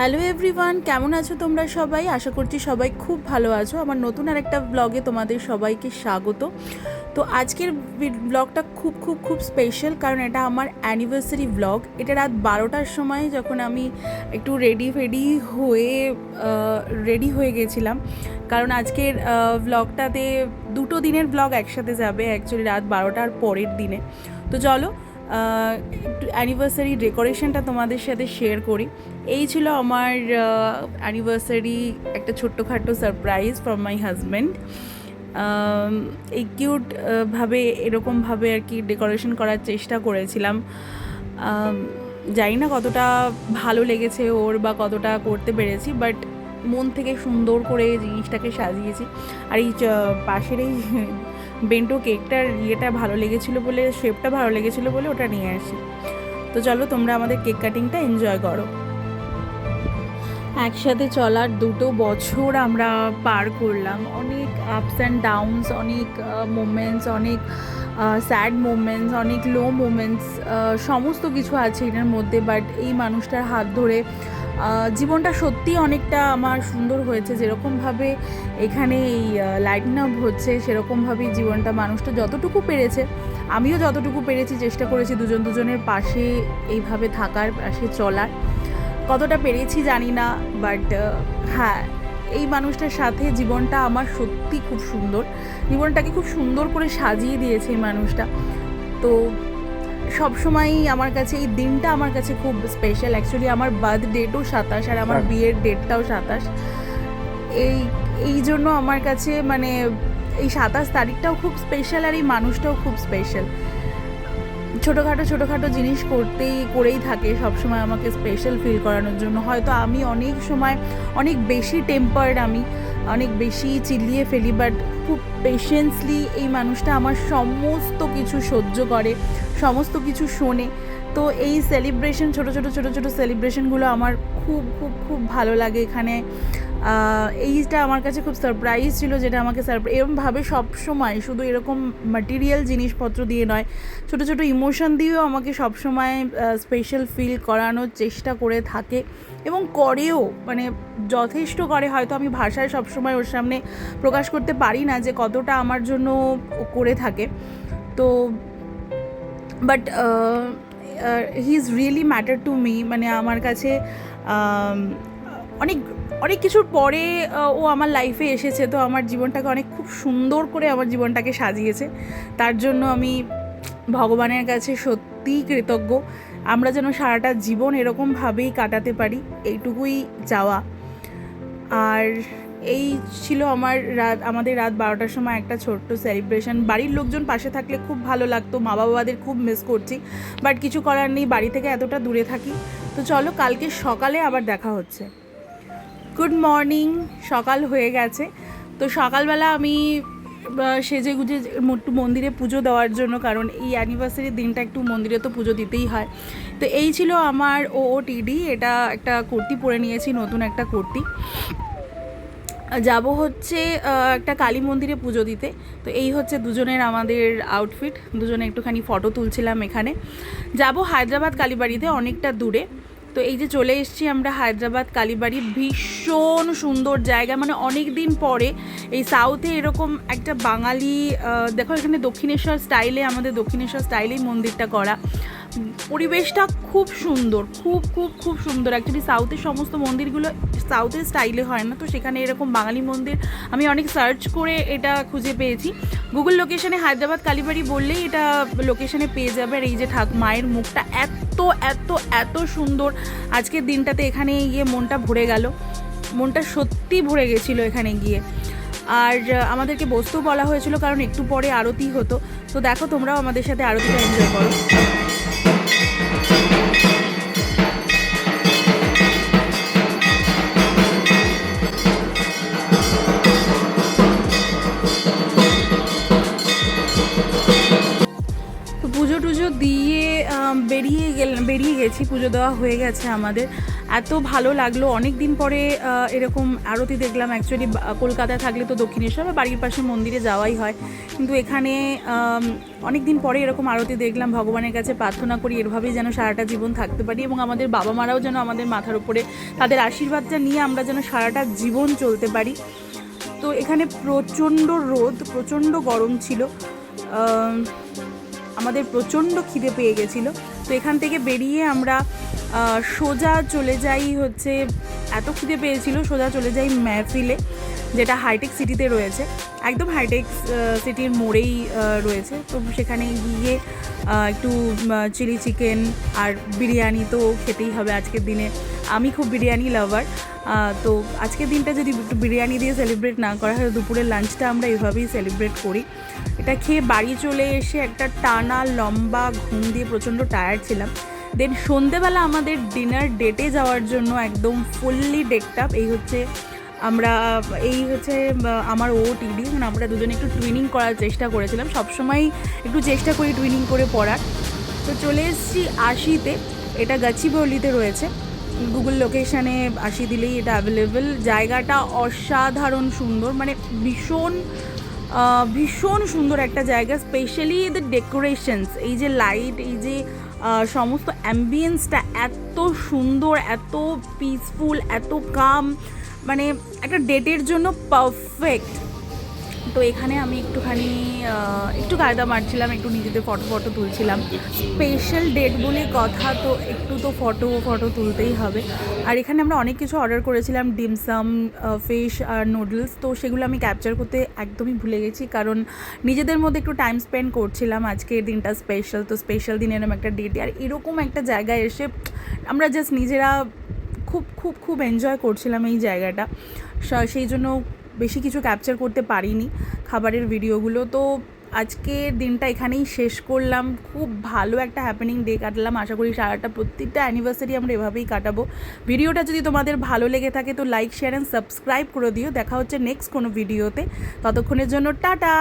Hello everyone কেমন আছো তোমরা সবাই? আশা করছি সবাই খুব ভালো আছো। আমার নতুন আরেকটা ব্লগে তোমাদের সবাইকে স্বাগত। তো আজকের ব্লগটা খুব খুব খুব স্পেশাল কারণ এটা আমার অ্যানিভার্সারি ব্লগ এটা রাত বারোটার সময় যখন আমি একটু রেডি ফেডি হয়ে রেডি হয়ে গেছিলাম। কারণ আজকের ব্লগটাতে দুটো দিনের ব্লগ একসাথে যাবে অ্যাকচুয়ালি রাত বারোটার পরের দিনে। তো চলো অ্যানিভার্সারি ডেকোরেশনটা তোমাদের সাথে শেয়ার করি। এই ছিল আমার অ্যানিভার্সারি একটা ছোট্টখাটো সারপ্রাইজ ফ্রম মাই হাজব্যান্ড এই কিউট ভাবে এরকমভাবে আর কি ডেকোরেশন করার চেষ্টা করেছিলাম। জানি না কতটা ভালো লেগেছে ওর বা কতটা করতে পেরেছি বাট মন থেকে সুন্দর করে জিনিসটাকে সাজিয়েছি। আর এই পাশের এই বেন্টো কেকটার ইয়েটা ভালো লেগেছিলো বলে শেপটা ভালো লেগেছিলো বলে ওটা নিয়ে আসি। তো চলো তোমরা আমাদের কেক কাটিংটা এনজয় করো। একসাথে চলার দুটো বছর আমরা পার করলাম। অনেক আপস অ্যান্ড ডাউনস অনেক মোমেন্টস অনেক স্যাড মোমেন্টস অনেক লো মোমেন্টস সমস্ত কিছু আছে এটার মধ্যে বাট এই মানুষটার হাত ধরে জীবনটা সত্যি অনেকটা আমার সুন্দর হয়েছে। যেরকমভাবে এখানে এই লাইটিং আপ হচ্ছে, সেরকমভাবেই জীবনটা মানুষটা যতটুকু পেরেছে, আমিও যতটুকু পেরেছি, চেষ্টা করেছি দুজন দুজনের পাশে এইভাবে থাকার, পাশে চলার। কতটা পেরেছি জানি না বাট হ্যাঁ এই মানুষটার সাথে জীবনটা আমার সত্যি খুব সুন্দর। জীবনটাকে খুব সুন্দর করে সাজিয়ে দিয়েছে এই মানুষটা। তো সবসময়ই আমার কাছে এই দিনটা আমার কাছে খুব স্পেশাল অ্যাকচুয়ালি আমার বার্থ ডেটও সাতাশ আর আমার বিয়ের ডেটটাও সাতাশ। এই এই জন্য আমার কাছে মানে এই সাতাশ তারিখটাও খুব স্পেশাল আর এই মানুষটাও খুব স্পেশাল ছোটোখাটো ছোটোখাটো জিনিস করতেই, করেই থাকে সবসময় আমাকে স্পেশাল ফিল করানোর জন্য। হয়তো আমি অনেক সময় অনেক বেশি টেম্পার্ড আমি, অনেক বেশি চিল্লিয়ে ফেলি বাট খুব পেশেন্সলি এই মানুষটা আমার সমস্ত কিছু সহ্য করে, সমস্ত কিছু শোনে। তো এই সেলিব্রেশন ছোটো ছোটো ছোটো ছোটো সেলিব্রেশনগুলো আমার খুব খুব খুব ভালো লাগে এখানে। এইটা আমার কাছে খুব সারপ্রাইজ ছিল যেটা আমাকে সারপ্রাইজ এরকমভাবে সবসময় শুধু এরকম ম্যাটেরিয়াল জিনিসপত্র দিয়ে নয়, ছোটো ছোটো ইমোশন দিয়েও আমাকে সবসময় স্পেশাল ফিল করানোর চেষ্টা করে থাকে এবং করেও মানে যথেষ্ট করে। হয়তো আমি ভাষায় সবসময় ওর সামনে প্রকাশ করতে পারি না যে কতটা আমার জন্য করে থাকে। তো but he is really matter to me মানে আমার কাছে অনেক অনেক কিছুর পরে ও আমার লাইফে এসেছে। তো আমার জীবনটাকে অনেক খুব সুন্দর করে আমার জীবনটাকে সাজিয়েছে। তার জন্য আমি ভগবানের কাছে সত্যিই কৃতজ্ঞ। আমরা যেন সারাটা জীবন এরকমভাবেই কাটাতে পারি, এইটুকুই যাওয়া আর এই ছিল আমার রাত, আমাদের রাত বারোটার সময় একটা ছোট্ট সেলিব্রেশন বাড়ির লোকজন পাশে থাকলে খুব ভালো লাগতো মা বাবাদের খুব মিস করছি। বাট কিছু করার নেই, বাড়ি থেকে এতটা দূরে থাকি। তো চলো, কালকে সকালে আবার দেখা হচ্ছে। গুড মর্নিং সকাল হয়ে গেছে। তো সকালবেলা আমি সেজে গুজে একটু মন্দিরে পুজো দেওয়ার জন্য, কারণ এই অ্যানিভার্সারির দিনটা একটু মন্দিরে তো পুজো দিতেই হয়। তো এই ছিল আমার ও টিডি এটা একটা কুর্তি পরে নিয়েছি, নতুন একটা কুর্তি। যাব হচ্ছে একটা কালী মন্দিরে পুজো দিতে। তো এই হচ্ছে দুজনের আমাদের আউটফিট দুজনে একটুখানি ফটো তুলছিলাম এখানে। যাব হায়দ্রাবাদ কালীবাড়িতে অনেকটা দূরে। তো এই যে চলে এসেছি আমরা হায়দ্রাবাদ কালীবাড়ি ভীষণ সুন্দর জায়গা। মানে অনেক দিন পরে এই সাউথে এরকম একটা বাঙালি দেখো এখানে দক্ষিণেশ্বর স্টাইলে আমাদের দক্ষিণেশ্বর স্টাইলেই মন্দিরটা করা। পরিবেশটা খুব সুন্দর, খুব খুব খুব সুন্দর। অ্যাকচুয়ালি সাউথের সমস্ত মন্দিরগুলো সাউথের স্টাইলে হয় না, তো সেখানে এরকম বাঙালি মন্দির। আমি অনেক সার্চ করে এটা খুঁজে পেয়েছি। গুগল লোকেশনে হায়দ্রাবাদ কালীবাড়ি বললেই এটা লোকেশনে পেয়ে যাবে। আর এই যে ঠাক মায়ের মুখটা এত এত এত এত সুন্দর। আজকের দিনটাতে এখানে গিয়ে মনটা ভরে গেল। মনটা সত্যি ভরে গেছিল এখানে গিয়ে। আর আমাদেরকে বসতেও বলা হয়েছিল, কারণ একটু পরে আরতি হতো। তো দেখো তোমরাও আমাদের সাথে আরতিটা এনজয় করো। বেরিয়ে গেল, বেরিয়ে গেছি, পুজো দেওয়া হয়ে গেছে আমাদের। এত ভালো লাগল, অনেক দিন পরে এরকম আরতি দেখলাম। অ্যাকচুয়ালি কলকাতায় থাকলে তো দক্ষিণেশ্বর বা বাড়ির পাশে মন্দিরে যাওয়াই হয়। কিন্তু এখানে অনেক দিন পরে এরকম আরতি দেখলাম, ভগবানের কাছে প্রার্থনা করি, এভাবেই যেন সারাটা জীবন থাকতে পারি এবং আমাদের বাবা মারাও যেন আমাদের মাথার উপরে, তাদের আশীর্বাদটা নিয়ে আমরা যেন সারাটা জীবন চলতে পারি। তো এখানে প্রচণ্ড রোদ, প্রচণ্ড গরম ছিল। আমাদের প্রচণ্ড খিদে পেয়ে গেছিল। তো এখান থেকে বেরিয়ে আমরা সোজা চলে যাই হচ্ছে, এত খিদে পেয়েছিল, সোজা চলে যাই মেহফিলে। যেটা হাইটেক সিটিতে রয়েছে, একদম হাইটেক সিটির মোড়েই রয়েছে। তো সেখানে গিয়ে একটু চিলি চিকেন আর বিরিয়ানি তো খেতেই হবে আজকের দিনে। আমি খুব বিরিয়ানি লাভার তো আজকের দিনটা যদি একটু বিরিয়ানি দিয়ে সেলিব্রেট না করা হয় দুপুরের লাঞ্চটা আমরা এভাবেই সেলিব্রেট করি। এটা খেয়ে বাড়ি চলে এসে একটা টানা, লম্বা ঘুম দিয়ে প্রচণ্ড টায়ার্ড ছিলাম। দেন সন্ধেবেলা আমাদের ডিনার ডেটে যাওয়ার জন্য একদম ফুললি ডেকড আপ এই হচ্ছে আমরা, এই হচ্ছে, আমার ও টিডি মানে আমরা দুজনে একটু টুইনিং করার চেষ্টা করেছিলাম। সবসময় একটু চেষ্টা করি টুইনিং করে পড়ার। তো চলে এসেছি আশিতে। এটা গাছিবৌলিতে রয়েছে। গুগল লোকেশানে আসি দিলেই এটা অ্যাভেলেবেল জায়গাটা অসাধারণ সুন্দর মানে ভীষণ ভীষণ সুন্দর একটা জায়গা। স্পেশালি এদের ডেকোরেশনস এই যে লাইট এই যে সমস্ত অ্যাম্বিয়েন্সটা এত সুন্দর, এত পিসফুল এত কাম মানে একটা ডেটের জন্য পারফেক্ট তো এখানে আমি একটুখানি একটু কায়দা মারছিলাম, একটু নিজেদের ফটো ফটো তুলছিলাম। স্পেশাল ডেট বলে কথা, তো একটু তো ফটো ফটো তুলতেই হবে। আর এখানে আমরা অনেক কিছু অর্ডার করেছিলাম ডিমসাম ফিশ আর নুডলস তো সেগুলো আমি ক্যাপচার করতে একদমই ভুলে গেছি, কারণ নিজেদের মধ্যে একটু টাইম স্পেন্ড করছিলাম। আজকের দিনটা স্পেশাল তো স্পেশাল দিন এরকম একটা ডেটে আর এরকম একটা জায়গায় এসে আমরা জাস্ট নিজেরা খুব খুব খুব এনজয় করছিলাম এই জায়গাটা। সেই জন্য বেশি কিছু ক্যাপচার করতে পারিনি খাবারের ভিডিওগুলো তো আজকের দিনটা এখানেই শেষ করলাম। খুব ভালো একটা হ্যাপেনিং ডে কাটলাম। আশা করি সারাটা প্রত্যেকটা অ্যানিভার্সারি আমরা এভাবেই কাটাবো। ভিডিওটা যদি তোমাদের ভালো লেগে থাকে তো লাইক শেয়ার অ্যান্ড সাবস্ক্রাইব করে দিও। দেখা হচ্ছে নেক্সট কোনো ভিডিওতে ততক্ষণের জন্য টাটা!